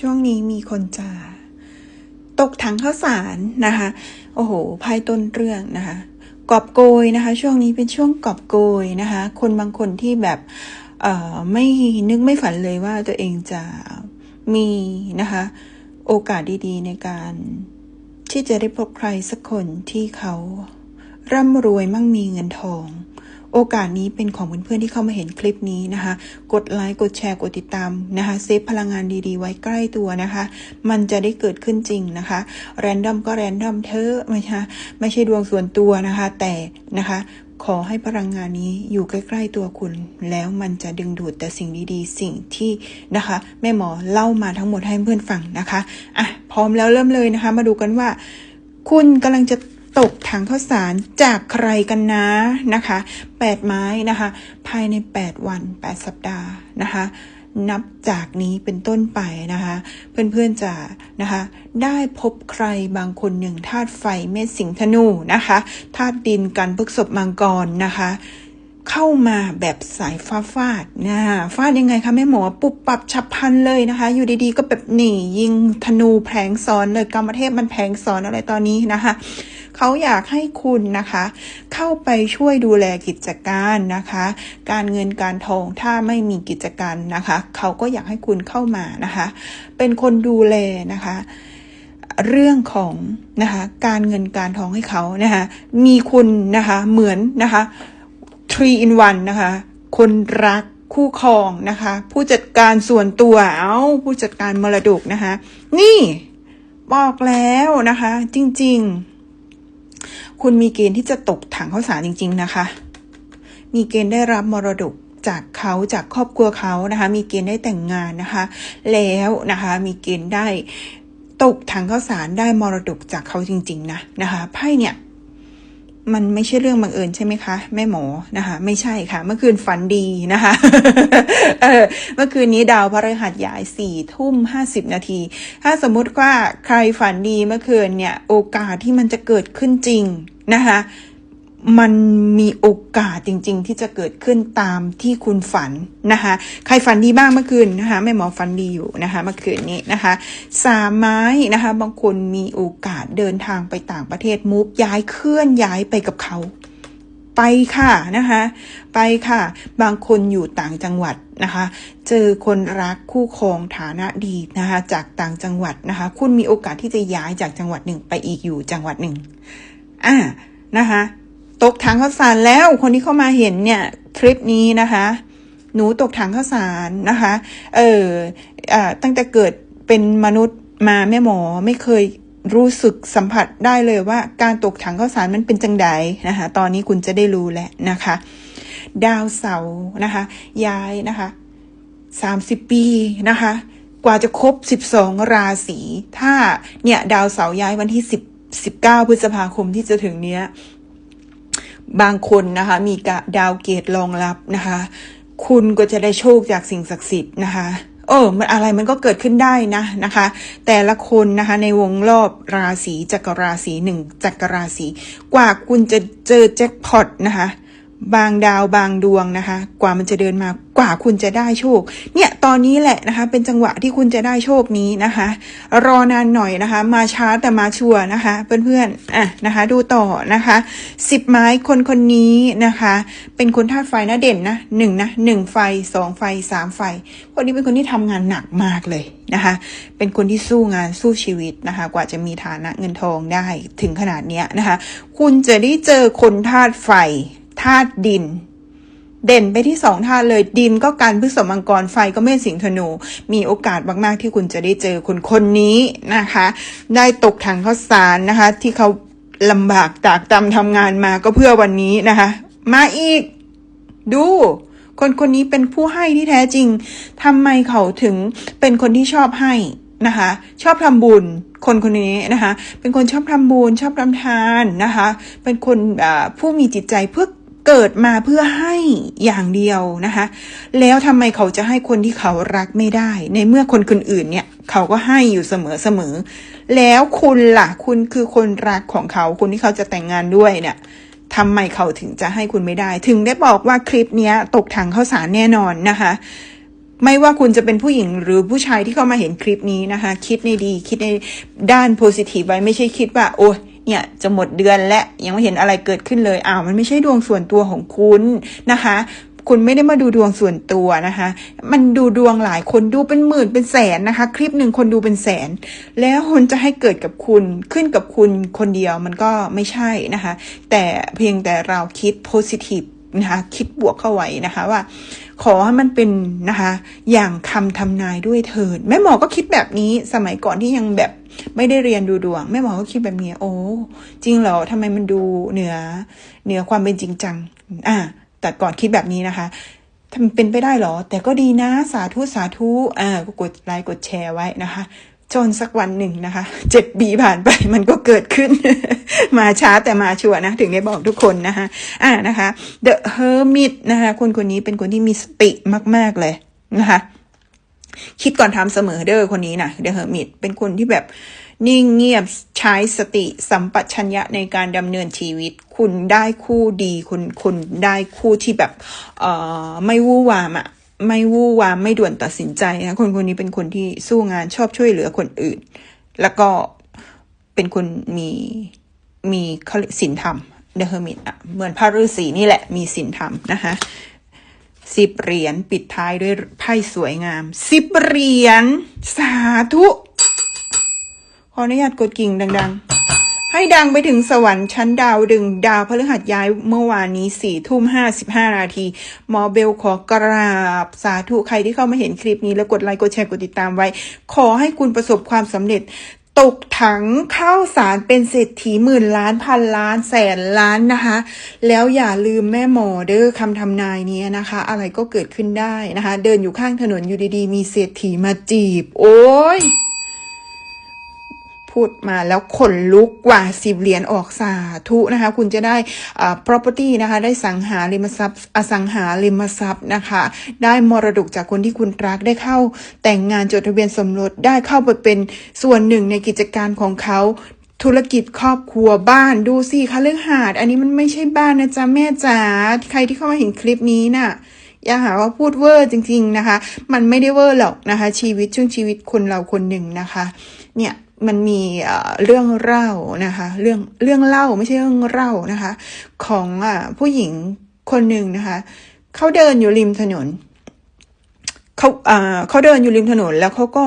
ช่วงนี้มีคนจะตกถังข้าวสารนะคะ โอ้โหภายต้นเรื่องนะคะ กอบโกยนะคะ ช่วงนี้เป็นช่วงกอบโกยนะคะ คนบางคนที่แบบไม่นึกไม่ฝันเลยว่าตัวเองจะมีนะคะ โอกาสดีๆ ในการที่จะได้พบใครสักคนที่เขาร่ำรวยมั่งมีเงินทอง โอกาสนี้เป็นของเพื่อนๆที่เข้ามาเห็นคลิปนี้นะคะ กดไลค์ กดแชร์ กดติดตามนะคะ เซฟพลังงานดีๆ ไว้ใกล้ตัวนะคะ มันจะได้เกิดขึ้นจริงนะคะ แรนดอมก็แรนดอมเธอไม่ใช่ไม่ใช่ดวงส่วนตัวนะคะ แต่นะคะขอให้พลังงานนี้อยู่ใกล้ ๆ ตัวคุณ แล้วมันจะดึงดูดแต่สิ่งดีๆ สิ่งที่นะคะ แม่หมอเล่ามาทั้งหมดให้เพื่อนฟังนะคะอะพร้อมแล้วเริ่มเลยนะคะ มาดูกันว่า คุณกำลังจะ ตกถังข้าวสารจากใครกันนะนะคะแปดไม้นะคะ ภายใน 8 วัน 8 สัปดาห์นะคะนับจากนี้เป็นต้นไปนะคะ เพื่อนๆจะนะคะ ได้พบใครบางคนหนึ่งธาตุไฟเมษสิงธนูนะคะธาตุดินกันพฤกษบมังกรนะคะ เข้ามาแบบสายฟ้าฟาดนะฟาดยังไงคะแม่หมอปุบปับฉับพลันเลยนะคะ อยู่ดีๆ ก็แบบหนียิงธนูแผลงซ้อนเลยกรรมเทพมันแผลงซ้อนอะไรตอนนี้นะคะเขาอยากให้คุณนะคะ เข้าไปช่วยดูแลกิจการนะคะ การเงินการทองถ้าไม่มีกิจการนะคะเขาก็อยากให้คุณเข้ามานะคะ เป็นคนดูแลนะคะเรื่องของนะคะการเงินการทองให้เขานะคะมีคุณนะคะเหมือนนะคะ three in one นะคะ คนรักคู่ครองนะคะ ผู้จัดการส่วนตัวเอาผู้จัดการมรดกนะคะ นี่บอกแล้วนะคะ จริง ๆ คุณมีเกณฑ์ที่จะตกถังข้าวสารจริง ๆ นะคะ มีเกณฑ์ได้รับมรดกจากเขาจากครอบครัวเขานะคะ มีเกณฑ์ได้แต่งงานนะคะ แล้วนะคะ มีเกณฑ์ได้ตกถังข้าวสารได้มรดกจากเขาจริง ๆ นะนะคะไพ่เนี่ย มันไม่ใช่เรื่องบังเอิญใช่ไหมคะแม่หมอนะคะ ไม่ใช่ค่ะ เมื่อคืนฝันดีนะคะเออเมื่อคืนนี้ดาวพฤหัสย้ายสี่ทุ่มห้าสิบนาที ถ้าสมมุติว่าใครฝันดีเมื่อคืนเนี่ย โอกาสที่มันจะเกิดขึ้นจริงนะคะ มันมีโอกาสจริง ๆ ที่จะเกิดขึ้นตามที่คุณฝันนะคะใครฝันดีบ้างเมื่อคืนนะคะแม่หมอฝันดีอยู่นะคะเมื่อคืนนี้นะคะสามไม้นะคะบางคนมีโอกาสเดินทางไปต่างประเทศมูฟย้ายเคลื่อนย้ายไปกับเขาไปค่ะนะคะไปค่ะ บางคนอยู่ต่างจังหวัดนะคะ เจอคนรักคู่ครองฐานะดีนะคะจากต่างจังหวัดนะคะ คุณมีโอกาสที่จะย้ายจากจังหวัดหนึ่งไปอีกอยู่จังหวัดหนึ่งอ่านะคะ ตกถังข้าวสารแล้วคนที่เข้ามาเห็นเนี่ยคลิปนี้นะคะ หนูตกถังข้าวสารนะคะ เอออตั้งแต่เกิดเป็นมนุษย์มาแม่หมอไม่เคยรู้สึกสัมผัสได้เลยว่าการตกถังข้าวสารมันเป็นจังใดนะคะ ตอนนี้คุณจะได้รู้แล้วนะคะ ดาวเสาร์นะคะ ย้ายนะคะสามสิบปีนะคะ กว่าจะครบสิบสองราศีถ้าเนี่ย ดาวเสาร์ย้ายวันที่สิบสิบเก้าพฤษภาคมที่จะถึงเนี้ย บางคนนะคะ มีดาวเกตรองรับนะคะ คุณก็จะได้โชคจากสิ่งศักดิ์สิทธิ์นะคะ เออ มันอะไรมันก็เกิดขึ้นได้นะนะคะ แต่ละคนนะคะ ในวงรอบราศีจักรราศีหนึ่งจักรราศีกว่าคุณจะเจอแจ็คพอตนะคะ บางดาวบางดวงนะคะ กว่ามันจะเดินมากว่าคุณจะได้โชค เนี่ยตอนนี้แหละนะคะ เป็นจังหวะที่คุณจะได้โชคนี้นะคะ รอนานหน่อยนะคะ มาช้าแต่มาชัวร์นะคะ เพื่อนๆอะนะคะ ดูต่อนะคะสิบไม้คนคนนี้นะคะ เป็นคนธาตุไฟนะเด่นนะหนึ่งนะหนึ่งไฟสองไฟสามไฟ คนนี้เป็นคนที่ทำงานหนักมากเลยนะคะ เป็นคนที่สู้งานสู้ชีวิตนะคะ กว่าจะมีฐานะเงินทองได้ถึงขนาดเนี้ยนะคะ คุณจะได้เจอคนธาตุไฟ ธาตุดิน เด่นไปที่สองธาตุเลยดินก็การพฤษมังกรไฟก็เมษสิงธนู มีโอกาสมากๆที่คุณจะได้เจอคนคนนี้นะคะ ได้ตกถังข้าวสารนะคะ ที่เขาลำบากตากตำทำงานมาก็เพื่อวันนี้นะคะ มาอีก ดูคนคนนี้เป็นผู้ให้ที่แท้จริงทำไมเขาถึงเป็นคนที่ชอบให้นะคะ ชอบทำบุญ คนคนนี้นะคะ เป็นคนชอบทำบุญ ชอบทำทานนะคะ เป็นคนผู้มีจิตใจเพื่อ เกิดมาเพื่อให้อย่างเดียวนะคะ แล้วทำไมเขาจะให้คนที่เขารักไม่ได้ ในเมื่อคนคนอื่นเนี่ย เขาก็ให้อยู่เสมอเสมอ แล้วคุณล่ะ คุณคือคนรักของเขา คนที่เขาจะแต่งงานด้วยเนี่ยทำไมเขาถึงจะให้คุณไม่ได้ ถึงได้บอกว่าคลิปนี้ตกถังข้าวสารแน่นอนนะคะ ไม่ว่าคุณจะเป็นผู้หญิงหรือผู้ชายที่เข้ามาเห็นคลิปนี้นะคะ คิดในดี คิดในด้านโพซิทีฟไว้ไม่ใช่คิดว่า โอ้ย เนี่ยจะหมดเดือนและยังไม่เห็นอะไรเกิดขึ้นเลยอ้าวมันไม่ใช่ดวงส่วนตัวของคุณนะคะ คุณไม่ได้มาดูดวงส่วนตัวนะคะ มันดูดวงหลายคนดูเป็นหมื่นเป็นแสนนะคะ คลิปหนึ่งคนดูเป็นแสน แล้วคนจะให้เกิดกับคุณขึ้นกับคุณคนเดียวมันก็ไม่ใช่นะคะ แต่เพียงแต่เราคิด positive นะคะคิดบวกเข้าไว้นะคะว่า ขอให้มันเป็นนะคะ อย่างคำทำนายด้วยเถิดแม่หมอก็คิดแบบนี้สมัยก่อนที่ยังแบบ ไม่ได้เรียนดูดวงแม่หมอก็คิดแบบนี้โอ้จริงเหรอทำไมมันดูเหนือเหนือความเป็นจริงจัง อ่าแต่ก่อนคิดแบบนี้นะคะทำเป็นไปได้เหรอ แต่ก็ดีนะสาธุสาธุอ่าก็กดไลค์กดแชร์ไว้นะคะจนสักวันหนึ่งนะคะเจ็ดปีผ่านไปมันก็เกิดขึ้น มาช้าแต่มาชัวร์นะ ถึงได้บอกทุกคนนะคะอ่านะคะ The Hermit นะคะคนคนนี้เป็นคนที่มีสติมาก ๆ เลยนะคะ คิดก่อนทำเสมอเด้อคนนี้นะเดอะเฮอร์มิตเป็นคนที่แบบนิ่งเงียบใช้สติสัมปชัญญะในการดำเนินชีวิต คุณได้คู่ดีคุณคุณได้คู่ที่แบบเอ่อไม่วู่วามอะไม่วู่วามไม่ด่วนตัดสินใจนะคนคนนี้เป็นคนที่สู้งานชอบช่วยเหลือคนอื่น แล้วก็เป็นคนมีมีศีลธรรมเดอะเฮอร์มิตอะเหมือนพระฤาษีนี่แหละมีศีลธรรมนะคะ สิบเหรียญปิดท้ายด้วยไพ่สวยงามสิบเหรียญสาธุ ขออนุญาตกดกิ่งดัง ๆ ให้ดังไปถึงสวรรค์ชั้นดาวดึงดาวพฤหัสย้ายเมื่อวานนี้สี่ทุ่มห้าสิบห้านาทีหมอเบลขอกราบ สาธุใครที่เข้ามาเห็นคลิปนี้แล้วกดไลค์กดแชร์กดติดตามไว้ ขอให้คุณประสบความสำเร็จ ตกถังข้าวสารเป็นเศรษฐีหมื่นล้านพันล้านแสนล้านนะคะ แล้วอย่าลืมแม่หมอเด้อคำทำนายนี้นะคะ อะไรก็เกิดขึ้นได้นะคะ เดินอยู่ข้างถนนอยู่ดีๆ มีเศรษฐีมาจีบ โอ้ย พูดมาแล้วขนลุกกว่าสิบเหรียญออกสาธุนะคะ คุณจะได้ property นะคะ ได้สังหาริมทรัพย์อสังหาริมทรัพย์นะคะ ได้มรดกจากคนที่คุณรักได้เข้าแต่งงานจดทะเบียนสมรสได้เข้าไปเป็นส่วนหนึ่งในกิจการของเขาธุรกิจครอบครัวบ้านดูสิคะเรื่องหาด อันนี้มันไม่ใช่บ้านนะจ๊ะแม่จ๋าใครที่เข้ามาเห็นคลิปนี้น่ะอย่าหาว่าพูดเวอร์จริง ๆนะคะ มันไม่ได้เวอร์หรอกนะคะ ชีวิตช่วงชีวิตคนเราคนหนึ่งนะคะ เนี่ย มันมีเรื่องเล่านะคะ เรื่องเรื่องเล่าไม่ใช่เรื่องเล่านะคะ ของอผู้หญิงคนหนึ่งนะคะเขาเดินอยู่ริมถนน เขาอ่าเขาเดินอยู่ริมถนนแล้วเขาก็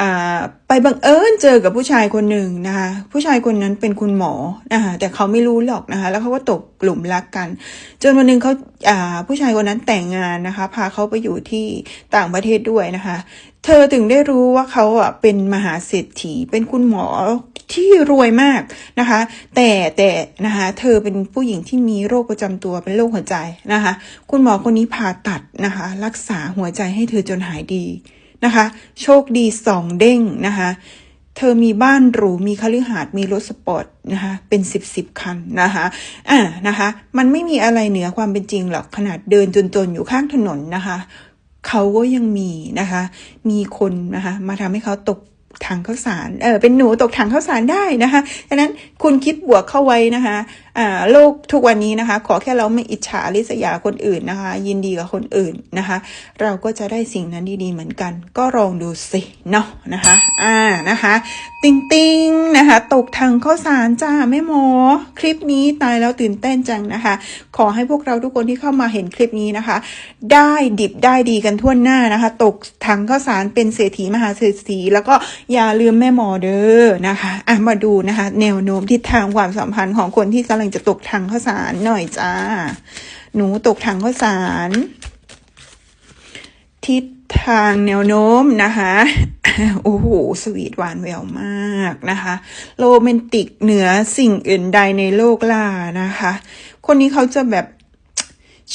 อ่าไปบังเอิญเจอกับผู้ชายคนหนึ่งนะคะผู้ชายคนนั้นเป็นคุณหมอนะคะแต่เขาไม่รู้หรอกนะคะแล้วเขาก็ตกกลุ่มรักกัน จนวันหนึ่งเขาอ่าผู้ชายคนนั้นแต่งงานนะคะ พาเขาไปอยู่ที่ต่างประเทศด้วยนะคะ เธอถึงได้รู้ว่าเขาอะเป็นมหาเศรษฐีเป็นคุณหมอ ที่รวยมากนะคะ แต่แต่นะคะเธอเป็นผู้หญิงที่มีโรคประจำตัวเป็นโรคหัวใจนะคะ คุณหมอคนนี้ผ่าตัดนะคะ รักษาหัวใจให้เธอจนหายดีนะคะ โชคดีสองเด้งนะคะเธอมีบ้านหรู มีคฤหาสน์มีรถสปอร์ตนะคะ เป็นสิบสิบคันนะคะ อ่า นะคะ มันไม่มีอะไรเหนือความเป็นจริงหรอก ขนาดเดินจนๆ อยู่ข้างถนนนะคะ เขาก็ยังมีนะคะ มีคนนะคะ มาทำให้เขาตก ถังข้าวสาร เออเป็นหนูตกถังข้าวสารได้นะคะดังนั้นคุณคิดบวกเข้าไว้นะคะอ่าโลกทุกวันนี้นะคะ ขอแค่เราไม่อิจฉาริษยาคนอื่นนะคะ ยินดีกับคนอื่นนะคะ เราก็จะได้สิ่งนั้นดีๆเหมือนกัน ก็ลองดูสิเนาะนะคะ อ่านะคะ ติงติงๆนะคะ ตกถังข้าวสารจ้าแม่หมอ คลิปนี้ตายแล้วตื่นเต้นจังนะคะ ขอให้พวกเราทุกคนที่เข้ามาเห็นคลิปนี้นะคะ ได้ดิบได้ดีกันทั่วหน้านะคะ ตกถังข้าวสารเป็นเศรษฐีมหาเศรษฐีแล้วก็อย่าลืมแม่หมอเด้อนะคะอะมาดูนะคะ แนวโน้มทิศทางความสัมพันธ์ของคนที่กำลังจะตกถังข้าวสารหน่อยจ้า หนูตกถังข้าวสาร ทิศทางแนวโน้มนะคะโอ้โห สวีทหวานแววมากนะคะ โรแมนติกเหนือสิ่งอื่นใดในโลกล่านะคะ คนนี้เขาจะแบบ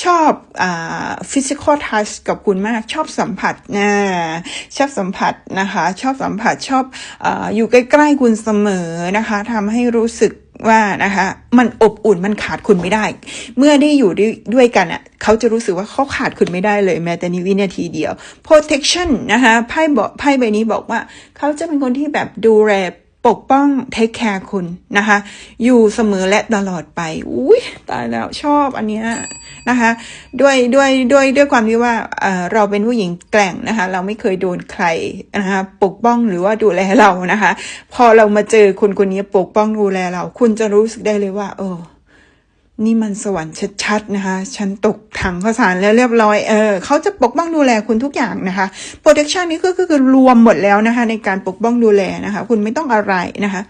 ชอบอ่า physical touch กับคุณมากชอบสัมผัสนะชอบสัมผัสนะคะ ชอบสัมผัสชอบอาอยู่ใกล้ๆคุณเสมอนะคะทำให้รู้สึกว่านะคะมันอบอุ่นมันขาดคุณไม่ได้ เมื่อได้อยู่ด้วยด้วยกันอะเขาจะรู้สึกว่าเขาขาดคุณไม่ได้เลยแม้แต่นิวินาทีเดียว protection นะคะไพ่บอกไพ่ใบนี้บอกว่า เขาจะเป็นคนที่แบบดูแล ปกป้องเทคแคร์คุณนะคะ อยู่เสมอและตลอดไปอุ้ยตายแล้วชอบอันเนี้ยนะคะ ด้วยด้วยด้วยด้วยความที่ว่าเเราเป็นผู้หญิงแกล่งนะคะ เราไม่เคยโดนใครนะคะ ปกป้องหรือว่าดูแลเรานะคะ พอเรามาเจอคนคนนี้ปกป้องดูแลเรา คุณจะรู้สึกได้เลยว่า เออ นี่มันสวรรค์ชัดๆนะคะ ฉันตกถังข้าวสารแล้วเรียบร้อย เออ เขาจะปกป้องดูแลคุณทุกอย่างนะคะ protection นี่ก็คือรวมหมดแล้วนะคะ ในการปกป้องดูแลนะคะ คุณไม่ต้องอะไรนะคะ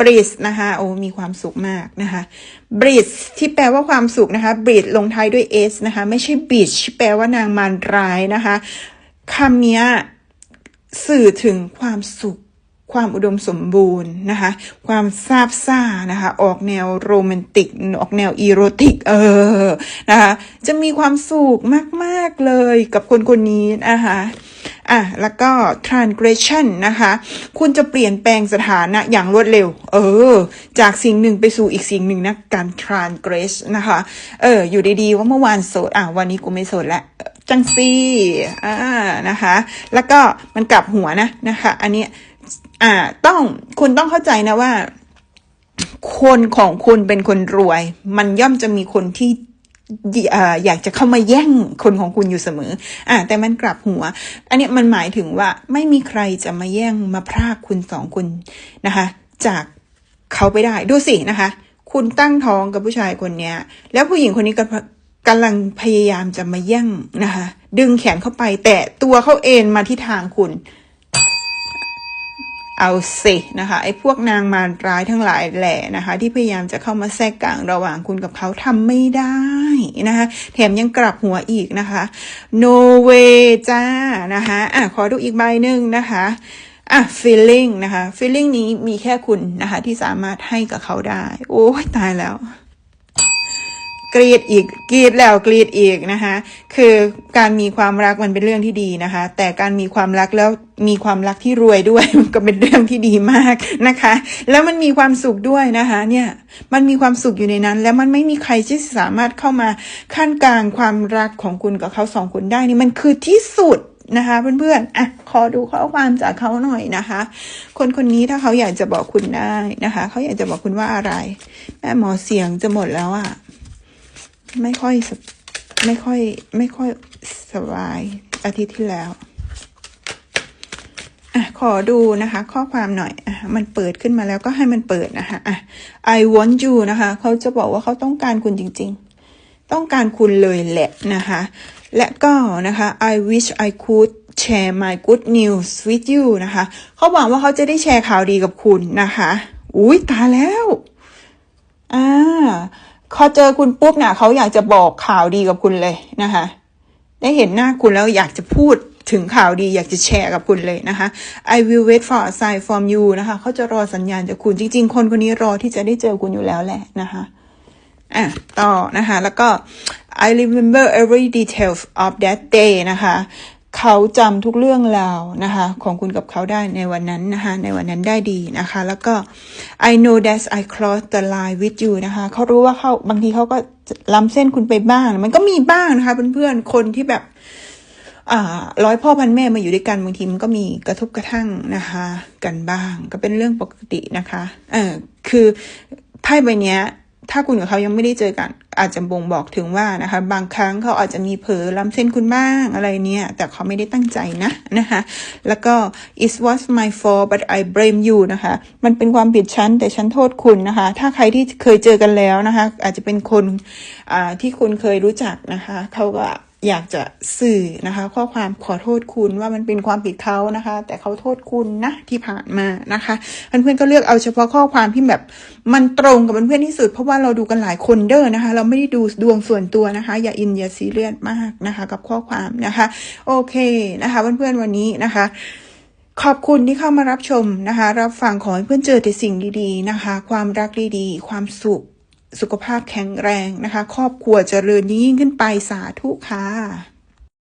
breeze นะคะ โอ้ มีความสุขมากนะคะ breeze ที่แปลว่าความสุขนะคะ breeze ลงท้ายด้วย s นะคะ ไม่ใช่ beach แปลว่านางมารร้ายนะคะคำนี้สื่อถึงความสุข ความอุดมสมบูรณ์นะคะ ความซาบซ่านะคะ ออกแนวโรแมนติก ออกแนวอีโรติก เออ นะคะ จะมีความสุขมาก ๆ เลยกับคนคนนี้นะคะอะ แล้วก็ transgression นะคะ คุณจะเปลี่ยนแปลงสถานะอย่างรวดเร็ว เออ จากสิ่งหนึ่งไปสู่อีกสิ่งหนึ่งนะ การ transgress นะคะ เออ อยู่ดีๆ ว่าเมื่อวานโสด อะ วันนี้กูไม่โสดแล้วจังซี่ อ่า นะคะ แล้วก็มันกลับหัวนะ นะคะ อันนี้ อ่า ต้องคุณต้องเข้าใจนะว่า คนของคุณเป็นคนรวย มันย่อมจะมีคนที่อยากจะเข้ามาแย่งคนของคุณอยู่เสมอ อ่า แต่มันกลับหัว อันนี้มันหมายถึงว่าไม่มีใครจะมาแย่งมาพรากคุณสองคนนะคะ จากเขาไปได้ ดูสินะคะ คุณตั้งท้องกับผู้ชายคนเนี้ย แล้วผู้หญิงคนนี้ก็กำลังพยายามจะมาแย่งนะคะ ดึงแขนเข้าไป แต่ตัวเขาเอ็นมาที่ทางคุณ เอาสินะคะไอ้พวกนางมารร้ายทั้งหลายแหละนะคะ ที่พยายามจะเข้ามาแทรกกลางระหว่างคุณกับเขาทำไม่ได้นะคะแถมยังกลับหัวอีกนะคะ no way จ้านะคะอะขอดูอีกใบหนึ่งนะคะอะ feeling นะคะ feeling นี้มีแค่คุณนะคะที่สามารถให้กับเขาได้ โอ้ยตายแล้ว กรีดอีกกรีดแล้วกรีดอีกนะคะ คือการมีความรักมันเป็นเรื่องที่ดีนะคะ แต่การมีความรักแล้วมีความรักที่รวยด้วยก็เป็นเรื่องที่ดีมากนะคะ แล้วมันมีความสุขด้วยนะคะ เนี่ยมันมีความสุขอยู่ในนั้น แล้วมันไม่มีใครที่สามารถเข้ามาขั้นกลางความรักของคุณกับเขาสองคนได้นี่มันคือที่สุดนะคะเพื่อนๆอะขอดูข้อความจากเขาหน่อยนะคะ คนคนนี้ถ้าเขาอยากจะบอกคุณได้นะคะ เขาอยากจะบอกคุณว่าอะไร แม่หมอเสียงจะหมดแล้วอะ่ะ ไม่ค่อยไม่ค่อย ไม่ค่อยสบายอาทิตย์ที่แล้วอะขอดูนะคะ ข้อความหน่อยอะมันเปิดขึ้นมาแล้วก็ให้มันเปิดนะคะอะ I want you นะคะ เขาจะบอกว่าเขาต้องการคุณจริง ๆ ต้องการคุณเลยแหละนะคะ และก็นะคะ I wish I could share my good news with you นะคะ เขาหวังว่าเขาจะได้แชร์ข่าวดีกับคุณนะคะ อุ้ยตาแล้ว อ่า พอเจอคุณปุ๊บเนี่ยเขาอยากจะบอกข่าวดีกับคุณเลยนะคะ ได้เห็นหน้าคุณแล้วอยากจะพูดถึงข่าวดีอยากจะแชร์กับคุณเลยนะคะ I will wait for a sign from you นะคะเขาจะรอสัญญาณจากคุณจริง ๆ คนคนนี้รอที่จะได้เจอคุณอยู่แล้วแหละนะคะอะต่อนะคะ แล้วก็ I remember every detail of that day นะคะ เขาจำทุกเรื่องราวนะคะของคุณกับเขาได้ในวันนั้นนะคะในวันนั้นได้ดีนะคะ แล้วก็ I know that I crossed the line with you นะคะเขารู้ว่าเขาบางทีเขาก็ล้ำเส้นคุณไปบ้าง มันก็มีบ้างนะคะเพื่อนๆคนที่แบบอ่าร้อยพ่อพันแม่มาอยู่ด้วยกันบางทีมันก็มีกระทบกระทั่งนะคะ กันบ้างก็เป็นเรื่องปกตินะคะเออคือไพ่ใบเนี้ย ถ้าคุณกับเขายังไม่ได้เจอกัน อาจจะบ่งบอกถึงว่านะคะ บางครั้งเขาอาจจะมีเผลอล้ำเส้นคุณบ้างอะไรเนี่ย แต่เขาไม่ได้ตั้งใจนะนะคะแล้วก็ it was my fault but I blame you นะคะ มันเป็นความผิดฉันแต่ฉันโทษคุณนะคะ ถ้าใครที่เคยเจอกันแล้วนะคะ อาจจะเป็นคนอ่าที่คุณเคยรู้จักนะคะเขาก็ อยากจะสื่อนะคะ ข้อความขอโทษคุณว่ามันเป็นความผิดเขานะคะ แต่เขาโทษคุณนะที่ผ่านมานะคะเพื่อนๆก็เลือกเอาเฉพาะข้อความที่แบบมันตรงกับเพื่อนๆที่สุด เพราะว่าเราดูกันหลายคนเด้อนะคะ เราไม่ได้ดูดวงส่วนตัวนะคะ อย่าอินอย่าซีเรียสมากนะคะ กับข้อความนะคะ โอเคนะคะเพื่อนๆวันนี้นะคะขอบคุณที่เข้ามารับชมนะคะ รับฟังขอให้เพื่อนเจอแต่สิ่งดีๆนะคะ ความรักดีๆ ความสุข สุขภาพแข็งแรงนะคะ ครอบครัวเจริญยิ่งขึ้นไปสาธุค่ะ